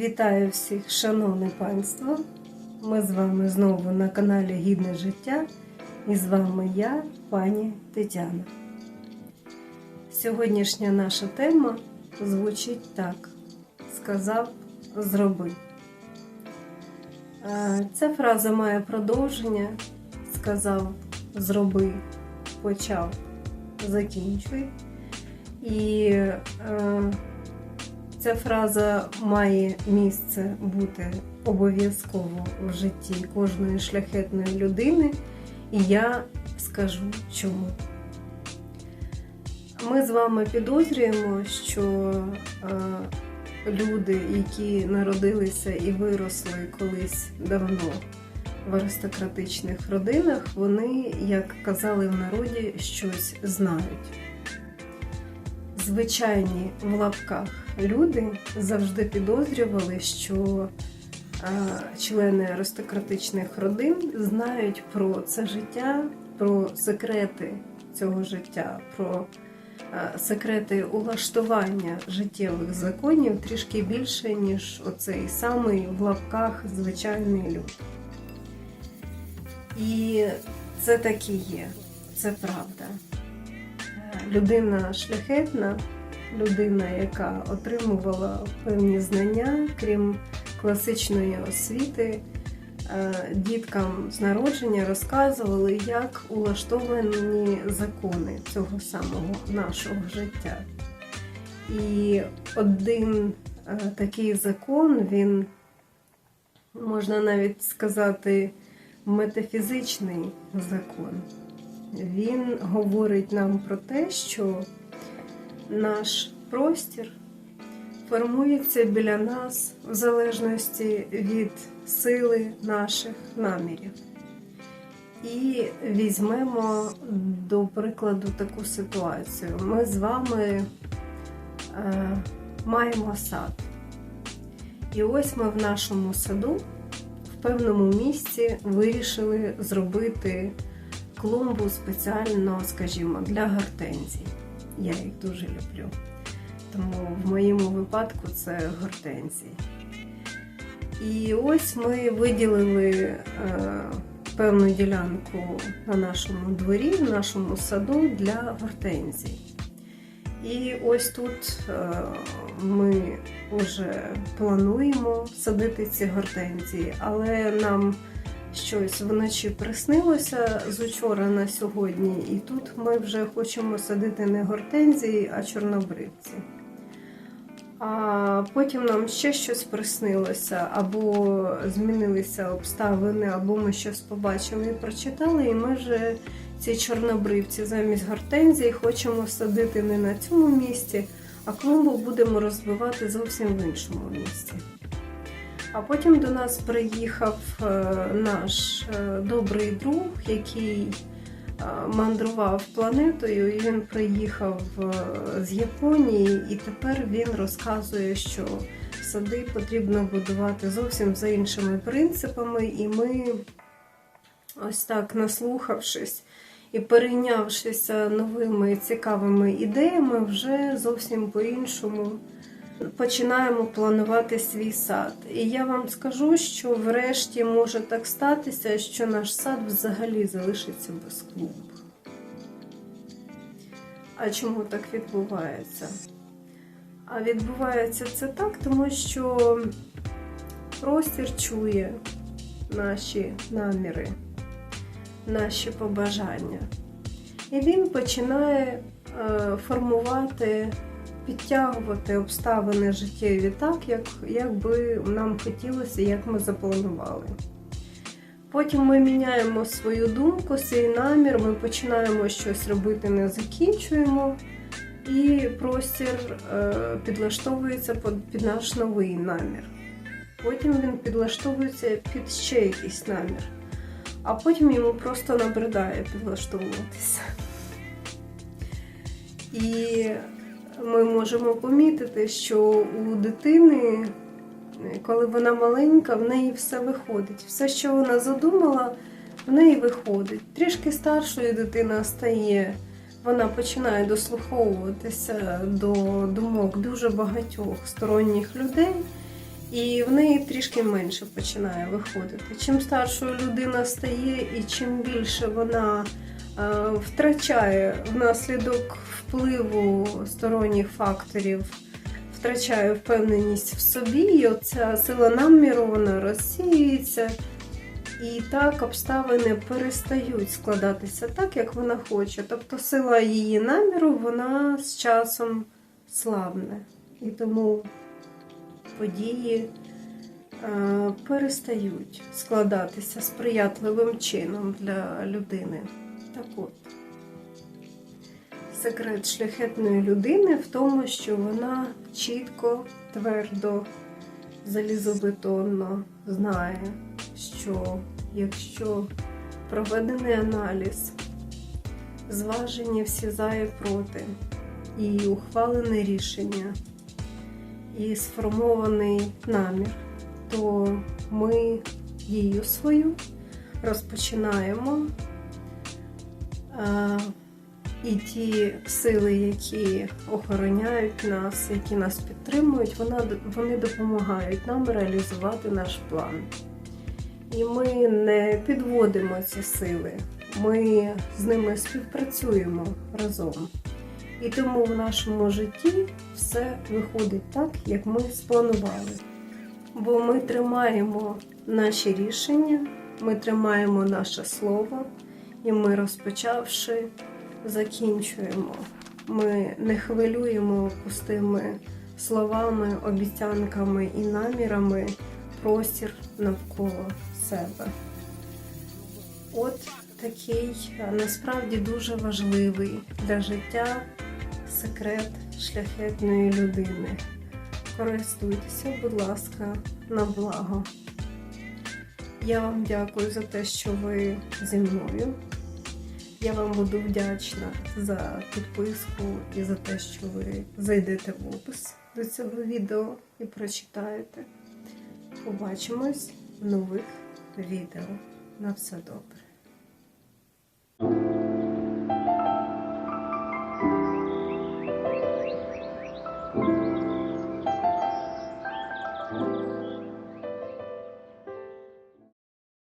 Вітаю всіх, шановне панство! Ми з вами знову на каналі Гідне життя і з вами я, пані Тетяна. Сьогоднішня наша тема звучить так: сказав, зроби. Е, Ця фраза має продовження. Сказав, зроби, почав, закінчуй. І е, Ця фраза має місце бути обов'язково в житті кожної шляхетної людини, і я скажу чому. Ми з вами підозрюємо, що е, люди, які народилися і виросли колись давно в аристократичних родинах, вони, як казали в народі, щось знають звичайні в лапках люди завжди підозрювали, що а, члени аристократичних родин знають про це життя, про секрети цього життя, про а, секрети улаштування життєвих законів трішки більше, ніж оцей самий в лапках звичайний люд. І це так і є, це правда людина шляхетна, людина, яка отримувала певні знання, крім класичної освіти, діткам з народження розказували, як улаштовані закони цього самого нашого життя. І один такий закон, він, можна навіть сказати, метафізичний закон він говорить нам про те, що наш простір формується біля нас в залежності від сили наших намірів. І візьмемо до прикладу таку ситуацію. Ми з вами е, маємо сад. І ось ми в нашому саду в певному місці вирішили зробити клумбу спеціально, скажімо, для гортензій. Я їх дуже люблю. Тому в моєму випадку це гортензії. І ось ми виділили е, певну ділянку на нашому дворі, в нашому саду для гортензій. І ось тут е, ми вже плануємо садити ці гортензії, але нам щось вночі приснилося з учора на сьогодні, і тут ми вже хочемо садити не гортензії, а чорнобривці. А потім нам ще щось приснилося, або змінилися обставини, або ми щось побачили і прочитали, і ми вже ці чорнобривці замість гортензії хочемо садити не на цьому місці, а клумбу будемо розбивати зовсім в іншому місці. А потім до нас приїхав е, наш е, добрий друг, який е, мандрував планетою, і він приїхав з Японії, і тепер він розказує, що сади потрібно будувати зовсім за іншими принципами, і ми, ось так наслухавшись і перейнявшися новими цікавими ідеями, вже зовсім по-іншому починаємо планувати свій сад. І я вам скажу, що врешті може так статися, що наш сад взагалі залишиться без клуб. А чому так відбувається? А відбувається це так, тому що простір чує наші наміри, наші побажання. І він починає е, формувати підтягувати обставини життєві так, як, як би нам хотілося, як ми запланували. Потім ми міняємо свою думку, свій намір, ми починаємо щось робити, не закінчуємо, і простір е, підлаштовується під наш новий намір. Потім він підлаштовується під ще якийсь намір, а потім йому просто набридає підлаштовуватися. І ми можемо помітити, що у дитини, коли вона маленька, в неї все виходить. Все, що вона задумала, в неї виходить. Трішки старшою дитина стає, вона починає дослуховуватися до думок дуже багатьох сторонніх людей. І в неї трішки менше починає виходити. Чим старшою людина стає, і чим більше вона втрачає внаслідок впливу сторонніх факторів, втрачає впевненість в собі, і оця сила наміру вона розсіюється. І так обставини перестають складатися так, як вона хоче. Тобто сила її наміру, вона з часом слабне. І тому події е, перестають складатися сприятливим чином для людини. Так от, секрет шляхетної людини в тому, що вона чітко, твердо, залізобетонно знає, що якщо проведений аналіз, зважені всі за і проти, і ухвалене рішення, і сформований намір, то ми дію свою розпочинаємо. А, і ті сили, які охороняють нас, які нас підтримують, вони допомагають нам реалізувати наш план. І ми не підводимо ці сили, ми з ними співпрацюємо разом. І тому в нашому житті все виходить так, як ми спланували. Бо ми тримаємо наші рішення, ми тримаємо наше слово, і ми, розпочавши, закінчуємо. Ми не хвилюємо пустими словами, обіцянками і намірами простір навколо себе. От такий насправді дуже важливий для життя секрет шляхетної людини. Користуйтеся, будь ласка, на благо. Я вам дякую за те, що ви зі мною. Я вам буду вдячна за підписку і за те, що ви зайдете в опис до цього відео і прочитаєте. Побачимось в нових відео. На все добре.